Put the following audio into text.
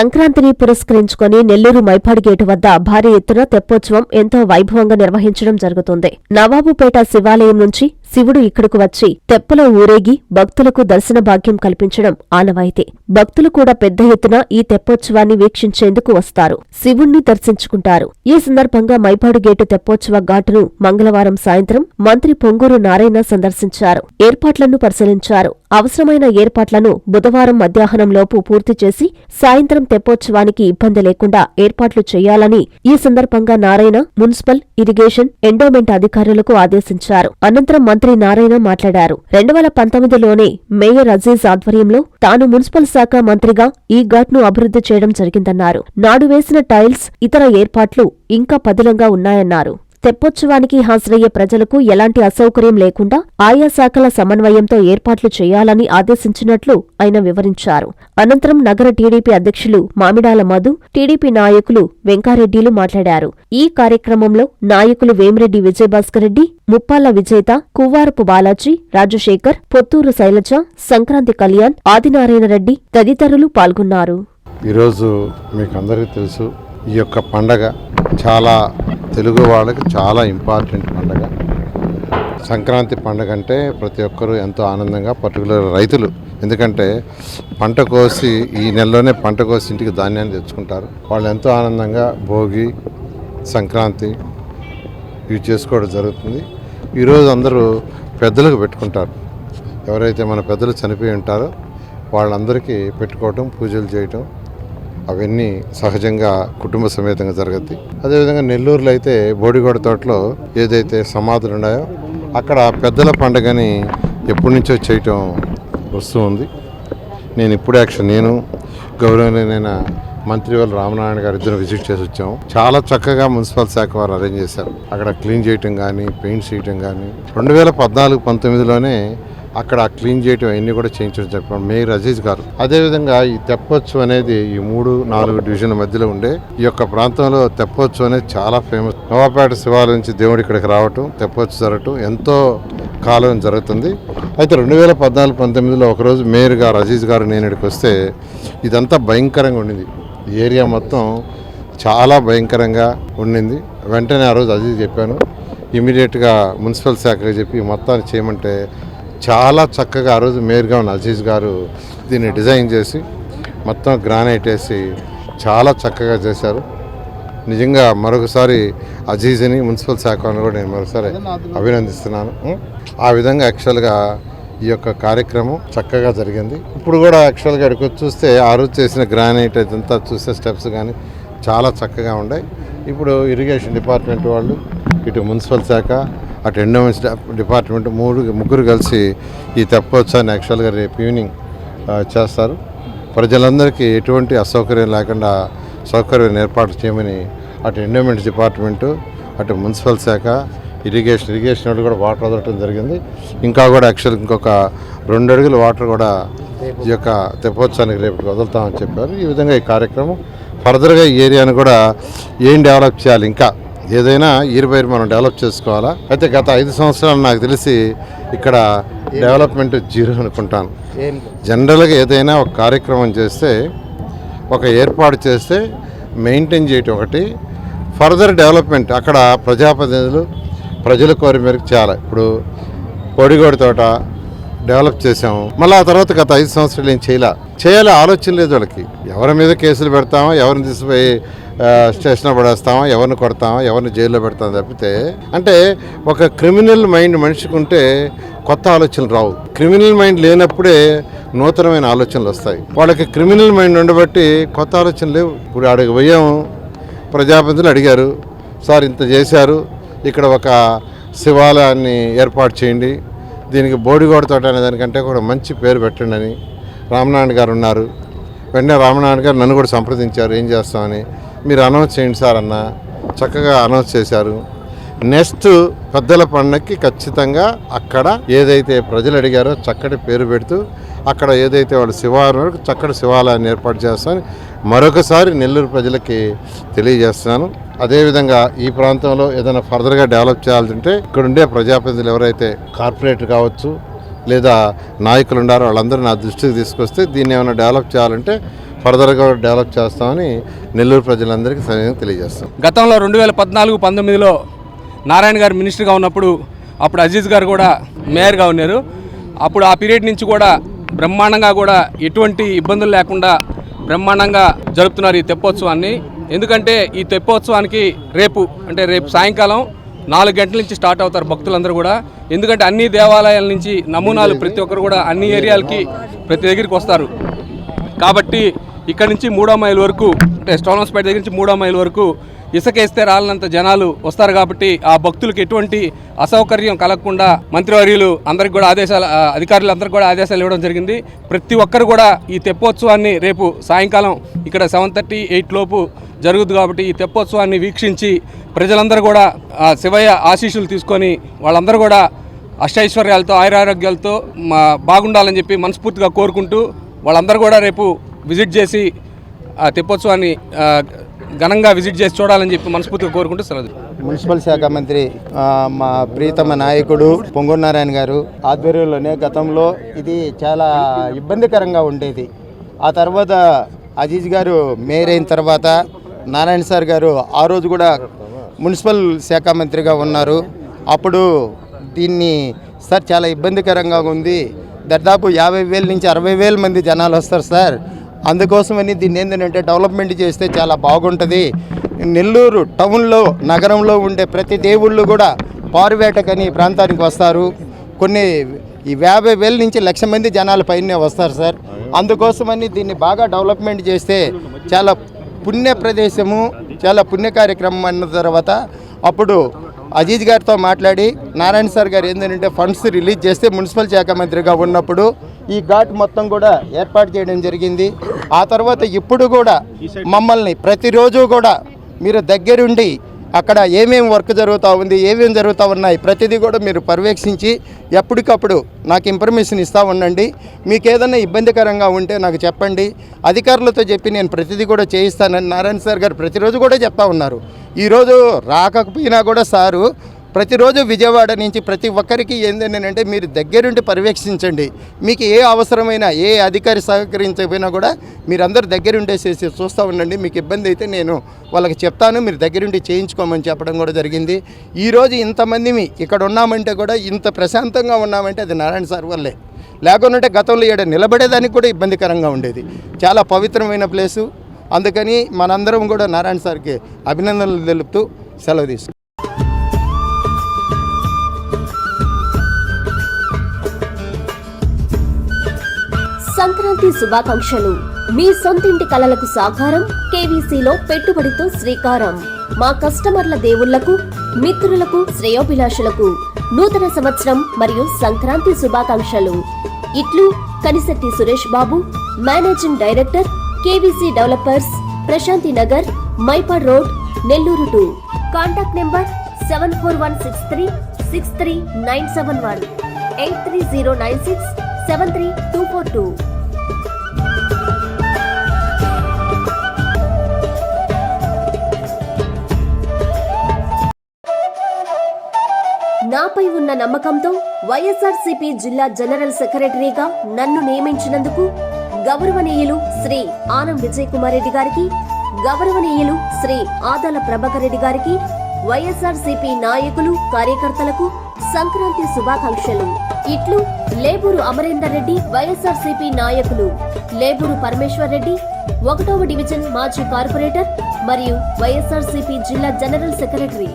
సంక్రాంతిని పురస్కరించుకొని నెల్లూరు మైపాడిగేటు వద్ద భారీ ఎత్తున తెప్పోత్సవం ఎంతో వైభవంగా నిర్వహించడం జరుగుతుంది. నవాబుపేట శివాలయం నుంచి శివుడు ఇక్కడకు వచ్చి తెప్పలో ఊరేగి భక్తులకు దర్శన భాగ్యం కల్పించడం ఆనవాయితీ. భక్తులు కూడా పెద్ద ఎత్తున ఈ తెప్పోత్సవాన్ని వీక్షించేందుకు వస్తారు. శివుణ్ణి దర్శించుకుంటారు. ఈ సందర్భంగా మైపాడు గేటు తెప్పోత్సవ ఘాటును మంగళవారం సాయంత్రం మంత్రి పొంగూరు నారాయణ సందర్శించారు. ఏర్పాట్లను పరిశీలించారు. అవసరమైన ఏర్పాట్లను బుధవారం మధ్యాహ్నంలోపు పూర్తి చేసి సాయంత్రం తెప్పోత్సవానికి ఇబ్బంది లేకుండా ఏర్పాట్లు చేయాలని ఈ సందర్భంగా నారాయణ మున్సిపల్ ఇరిగేషన్ ఎండోమెంట్ అధికారులకు ఆదేశించారు. అనంతరం మంత్రి నారాయణ మాట్లాడారు. రెండు వేల పంతొమ్మిదిలోనే మేయర్ అజీజ్ ఆధ్వర్యంలో తాను మున్సిపల్ శాఖ మంత్రిగా ఈ ఘాట్ను అభివృద్ధి చేయడం జరిగిందన్నారు. నాడు వేసిన టైల్స్ ఇతర ఏర్పాట్లు ఇంకా పదిలంగా ఉన్నాయన్నారు. తెప్పోత్సవానికి హాజరయ్యే ప్రజలకు ఎలాంటి అసౌకర్యం లేకుండా ఆయా శాఖల సమన్వయంతో ఏర్పాట్లు చేయాలని ఆదేశించినట్లు ఆయన వివరించారు. అనంతరం నగర టీడీపీ అధ్యక్షులు మామిడాల మధు టీడీపీ నాయకులు వెంకారెడ్డిలు మాట్లాడారు. ఈ కార్యక్రమంలో నాయకులు వేమిరెడ్డి విజయభాస్కర్ రెడ్డి ముప్పాల విజేత కువ్వారపు బాలాజీ రాజశేఖర్ పొత్తూరు శైలజ సంక్రాంతి కళ్యాణ్ ఆదినారాయణ రెడ్డి తదితరులు పాల్గొన్నారు. ఈరోజు మీకు అందరికీ తెలుసు ఈ యొక్క పండగ చాలా తెలుగు వాళ్ళకి చాలా ఇంపార్టెంట్ పండగ. సంక్రాంతి పండగ అంటే ప్రతి ఒక్కరూ ఎంతో ఆనందంగా పర్టికులర్ రైతులు. ఎందుకంటే పంట కోసి ఈ నెలలోనే పంట కోసి ఇంటికి ధాన్యాన్ని తెచ్చుకుంటారు. వాళ్ళు ఎంతో ఆనందంగా భోగి సంక్రాంతి ఇవి చేసుకోవడం జరుగుతుంది. ఈరోజు అందరూ పెద్దలకు పెట్టుకుంటారు. ఎవరైతే మన పెద్దలు చనిపోయి ఉంటారో వాళ్ళందరికీ పెట్టుకోవటం పూజలు చేయటం అవన్నీ సహజంగా కుటుంబ సమేతంగా జరుగుద్ది. అదేవిధంగా నెల్లూరులో అయితే బోడిగోడ తోటలో ఏదైతే సమాధులు ఉన్నాయో అక్కడ పెద్దల పండుగని ఎప్పటి నుంచో చేయటం వస్తూ ఉంది. నేను ఇప్పుడు యాక్షన్ నేను గౌరవనీయమైన మంత్రి వాళ్ళు రామనారాయణ గారు ఇద్దరు విజిట్ చేసి వచ్చాము. చాలా చక్కగా మున్సిపల్ శాఖ వారు అరేంజ్ చేశారు. అక్కడ క్లీన్ చేయటం కానీ పెయింట్ చేయటం కానీ రెండు వేల పద్నాలుగు పంతొమ్మిదిలోనే అక్కడ క్లీన్ చేయటం అవన్నీ కూడా చేయించడం చెప్పాను మేయర్ అజీజ్ గారు. అదేవిధంగా ఈ తెప్పొచ్చు అనేది ఈ మూడు నాలుగు డివిజన్ల మధ్యలో ఉండే ఈ యొక్క ప్రాంతంలో తెప్పొచ్చు అనేది చాలా ఫేమస్. నవాపేట శివాలయం నుంచి దేవుడు ఇక్కడికి రావటం తెప్పొచ్చు జరగటం ఎంతో కాలం జరుగుతుంది. అయితే రెండు వేల పద్నాలుగు పంతొమ్మిదిలో ఒకరోజు మేయర్ గారు అజీజ్ గారు నేను ఇక్కడికి వస్తే ఇదంతా భయంకరంగా ఉండింది. ఏరియా మొత్తం చాలా భయంకరంగా ఉండింది. వెంటనే ఆ రోజు అజీజ్ చెప్పాను ఇమీడియట్గా మున్సిపల్ శాఖకి చెప్పి మొత్తాన్ని చేయమంటే చాలా చక్కగా ఆ రోజు మేయర్గా ఉన్న అజీజ్ గారు దీన్ని డిజైన్ చేసి మొత్తం గ్రానైట్ వేసి చాలా చక్కగా చేశారు. నిజంగా మరొకసారి అజీజ్ని మున్సిపల్ శాఖ కూడా నేను మరొకసారి అభినందిస్తున్నాను. ఆ విధంగా యాక్చువల్గా ఈ యొక్క కార్యక్రమం చక్కగా జరిగింది. ఇప్పుడు కూడా యాక్చువల్గా ఇక్కడికి వచ్చి చూస్తే ఆ రోజు చేసిన గ్రానైట్ ఇదంతా చూస్తే స్టెప్స్ కానీ చాలా చక్కగా ఉన్నాయి. ఇప్పుడు ఇరిగేషన్ డిపార్ట్మెంట్ వాళ్ళు ఇటు మున్సిపల్ శాఖ అటు ఎండోమెంట్స్ డిపార్ట్మెంట్ మూడు ముగ్గురు కలిసి ఈ తెప్పోత్సవాన్ని యాక్చువల్గా రేపు ఈవినింగ్ చేస్తారు. ప్రజలందరికీ ఎటువంటి అసౌకర్యం లేకుండా సౌకర్యం ఏర్పాటు చేయమని అటు ఎండోమెంట్స్ డిపార్ట్మెంటు అటు మున్సిపల్ శాఖ ఇరిగేషన్ ఇరిగేషన్ వాళ్ళు కూడా వాటర్ వదలటం జరిగింది. ఇంకా కూడా యాక్చువల్ ఇంకొక రెండు అడుగుల వాటర్ కూడా ఈ యొక్క తెప్పోత్సవానికి రేపు వదులుతామని చెప్పారు. ఈ విధంగా ఈ కార్యక్రమం ఫర్దర్గా ఈ ఏరియాను కూడా ఏం డెవలప్ చేయాలి ఇంకా ఏదైనా ఇయర్ మనం డెవలప్ చేసుకోవాలా? అయితే గత ఐదు సంవత్సరాలు నాకు తెలిసి ఇక్కడ డెవలప్మెంట్ జీరో అనుకుంటాను. జనరల్గా ఏదైనా ఒక కార్యక్రమం చేస్తే ఒక ఏర్పాటు చేస్తే మెయింటైన్ చేయటం ఒకటి. ఫర్దర్ డెవలప్మెంట్ అక్కడ ప్రజాప్రతినిధులు ప్రజల కోరి మేరకు చేయాలి. ఇప్పుడు పొడిగోడి తోట డెవలప్ చేసాము మళ్ళీ ఆ తర్వాత గత ఐదు సంవత్సరాలు ఏం చేయాల. చేయాలి ఆలోచన లేదు వాళ్ళకి. ఎవరి మీద కేసులు పెడతామా ఎవరిని తీసుకుపోయి ఆ, స్టేషన్లో పడేస్తామా ఎవరిని కొడతామా ఎవరిని జైల్లో పెడతాం తప్పితే అంటే ఒక క్రిమినల్ మైండ్ మనిషికి ఉంటే కొత్త ఆలోచనలు రావు. క్రిమినల్ మైండ్ లేనప్పుడే నూతనమైన ఆలోచనలు వస్తాయి. వాళ్ళకి క్రిమినల్ మైండ్ ఉండబట్టి కొత్త ఆలోచనలు లేవు. ఇప్పుడు అడిగి పోయాము ప్రజాప్రతినిధులు అడిగారు సార్ ఇంత చేశారు ఇక్కడ ఒక శివాలయాన్ని ఏర్పాటు చేయండి దీనికి బోడిగోడ తోట అనే దానికంటే కూడా మంచి పేరు పెట్టండి అని రామనారాయణ గారు ఉన్నారు. వెంటనే రామనారాయణ గారు నన్ను కూడా సంప్రదించారు ఏం చేస్తామని మీరు అనౌన్స్ చేయండి సార్ అన్న. చక్కగా అనౌన్స్ చేశారు. నెక్స్ట్ పెద్దల పండగకి ఖచ్చితంగా అక్కడ ఏదైతే ప్రజలు అడిగారో చక్కటి పేరు పెడుతూ అక్కడ ఏదైతే వాళ్ళు శివాలయం చక్కటి శివాలయాన్ని ఏర్పాటు చేస్తాను మరొకసారి నెల్లూరు ప్రజలకి తెలియజేస్తున్నాను. అదేవిధంగా ఈ ప్రాంతంలో ఏదైనా ఫర్దర్గా డెవలప్ చేయాలంటే ఇక్కడ ఉండే ప్రజాప్రతినిధులు ఎవరైతే కార్పొరేట్ కావచ్చు లేదా నాయకులు ఉన్నారో వాళ్ళందరూ నా దృష్టికి తీసుకొస్తే దీన్ని ఏమైనా డెవలప్ చేయాలంటే ఫర్దర్గా డెవలప్ చేస్తామని నెల్లూరు ప్రజలందరికీ సమయం తెలియజేస్తాం. గతంలో రెండు వేల పద్నాలుగు పంతొమ్మిదిలో నారాయణ గారు మినిస్టర్గా ఉన్నప్పుడు అప్పుడు అజీజ్ గారు కూడా మేయర్గా ఉన్నారు. అప్పుడు ఆ పీరియడ్ నుంచి కూడా బ్రహ్మాండంగా కూడా ఎటువంటి ఇబ్బందులు లేకుండా బ్రహ్మాండంగా జరుపుతున్నారు ఈ తెప్పోత్సవాన్ని. ఎందుకంటే ఈ తెప్పోత్సవానికి రేపు అంటే రేపు సాయంకాలం నాలుగు గంటల నుంచి స్టార్ట్ అవుతారు భక్తులందరూ కూడా. ఎందుకంటే అన్ని దేవాలయాల నుంచి నమూనాలు ప్రతి ఒక్కరు కూడా అన్ని ఏరియాలకి ప్రతి దగ్గరికి వస్తారు. కాబట్టి ఇక్కడ నుంచి మూడో మైల్ వరకు అంటే స్టోనస్పేట దగ్గర నుంచి మూడో మైల్ వరకు ఇసుకేస్తే రాలినంత జనాలు వస్తారు కాబట్టి ఆ భక్తులకు ఎటువంటి అసౌకర్యం కలగకుండా మంత్రివర్యులు అందరికి కూడా ఆదేశాలు అధికారులు అధికారులందరికీ కూడా ఆదేశాలు ఇవ్వడం జరిగింది. ప్రతి ఒక్కరు కూడా ఈ తెప్పోత్సవాన్ని రేపు సాయంకాలం ఇక్కడ సెవెన్ థర్టీ ఎయిట్ లోపు జరుగుతుంది కాబట్టి ఈ తెప్పోత్సవాన్ని వీక్షించి ప్రజలందరూ కూడా ఆ, శివయ్య ఆశీస్సులు తీసుకొని వాళ్ళందరూ కూడా అష్టైశ్వర్యాలతో ఆయురారోగ్యాలతో మా బాగుండాలని చెప్పి మనస్ఫూర్తిగా కోరుకుంటూ వాళ్ళందరూ కూడా రేపు విజిట్ చేసి ఆ తెప్పోత్సవాన్ని ఘనంగా విజిట్ చేసి చూడాలని చెప్పి మనస్ఫూర్తిగా కోరుకుంటూ సెలవు. మున్సిపల్ శాఖ మంత్రి మా ప్రీతమ నాయకుడు పొంగూరు నారాయణ గారు ఆధ్వర్యంలోనే గతంలో ఇది చాలా ఇబ్బందికరంగా ఉండేది. ఆ తర్వాత అజీజ్ గారు మేయర్ అయిన తర్వాత నారాయణ సార్ గారు ఆ రోజు కూడా మున్సిపల్ శాఖ మంత్రిగా ఉన్నారు. అప్పుడు దీన్ని సార్ చాలా ఇబ్బందికరంగా ఉంది. దాదాపు యాభై వేల నుంచి అరవై వేల మంది జనాలు వస్తారు సార్. అందుకోసమని దీన్ని ఏంటంటే డెవలప్మెంట్ చేస్తే చాలా బాగుంటుంది. నెల్లూరు టౌన్లో నగరంలో ఉండే ప్రతి దేవుళ్ళు కూడా పారువేటకని ఈ ప్రాంతానికి వస్తారు. కొన్ని ఈ యాభై వేల నుంచి లక్ష మంది జనాల పైనే వస్తారు సార్. అందుకోసమని దీన్ని బాగా డెవలప్మెంట్ చేస్తే చాలా పుణ్య ప్రదేశము చాలా పుణ్య కార్యక్రమం అన్న తర్వాత అప్పుడు అజీజ్ గారితో మాట్లాడి నారాయణ సార్ గారు ఏంటంటే ఫండ్స్ రిలీజ్ చేస్తే మున్సిపల్ శాఖ మంత్రిగా ఉన్నప్పుడు ఈ ఘాట్ మొత్తం కూడా ఏర్పాటు చేయడం జరిగింది. ఆ తర్వాత ఇప్పుడు కూడా మమ్మల్ని ప్రతిరోజు కూడా మీరు దగ్గరుండి అక్కడ ఏమేమి వర్క్ జరుగుతూ ఉంది ఏమేమి జరుగుతూ ఉన్నాయి ప్రతిదీ కూడా మీరు పర్యవేక్షించి ఎప్పటికప్పుడు నాకు ఇన్ఫర్మేషన్ ఇస్తూ ఉండండి. మీకు ఏదైనా ఇబ్బందికరంగా ఉంటే నాకు చెప్పండి. అధికారులతో చెప్పి నేను ప్రతిదీ కూడా చేయిస్తానని నారాయణ సార్ గారు ప్రతిరోజు కూడా చెప్తా ఉన్నారు. ఈరోజు రాకపోయినా కూడా సారు ప్రతిరోజు విజయవాడ నుంచి ప్రతి ఒక్కరికి ఏంటంటే మీరు దగ్గరుండి పర్యవేక్షించండి. మీకు ఏ అవసరమైన ఏ అధికారి సహకరించకపోయినా కూడా మీరందరూ దగ్గరుండేసేసి చూస్తూ ఉండండి. మీకు ఇబ్బంది అయితే నేను వాళ్ళకి చెప్తాను. మీరు దగ్గరుండి చేయించుకోమని చెప్పడం కూడా జరిగింది. ఈరోజు ఇంతమంది ఇక్కడ ఉన్నామంటే కూడా ఇంత ప్రశాంతంగా ఉన్నామంటే అది నారాయణ సార్ వల్లే. లేకుంటే గతంలో ఇక్కడ నిలబడేదానికి కూడా ఇబ్బందికరంగా ఉండేది. చాలా పవిత్రమైన ప్లేసు. అందుకని మనందరం కూడా నారాయణ సార్కి అభినందనలు తెలుపుతూ సెలవు తీసుకు సంక్రాంతి శుభాకాంక్షలు. మీ సొంతింటి కలలకు సాకారం కేవీసీలో పెట్టుబడితో శ్రీకారం. మా కస్టమర్ల దేవుళ్ళకు మిత్రులకు శ్రేయోభిలాషులకు నూతన సంవత్సరం మరియు సంక్రాంతి శుభాకాంక్షలు. ఇట్లు Kanisetti Suresh Babu managing director KVC developers Prashanti Nagar Mypadu road Nellore two. Contact number seven four one six three six three nine seven one. Eight three zero nine six seven three two four two. నాపై ఉన్న నమ్మకంతో వైఎస్ఆర్సీపీ జిల్లా general సెక్రటరీగా నన్ను నియమించినందుకు గౌరవనీయులు శ్రీ ఆనం విజయ్ కుమార్ రెడ్డి గారికి గౌరవనీయులు శ్రీ ఆదాల ప్రభాకర్ రెడ్డి గారికి వైఎస్ఆర్సీపీ నాయకులు కార్యకర్తలకు సంక్రాంతి శుభాకాంక్షలు. ఇట్లు లేబూరు అమరేందర్ రెడ్డి వైఎస్ఆర్సీపీ నాయకులు లేబూరు పరమేశ్వర్ రెడ్డి ఒకటవ డివిజన్ మాజీ కార్పొరేటర్ మరియు వైఎస్ఆర్సీపీ జిల్లా జనరల్ సెక్రటరీ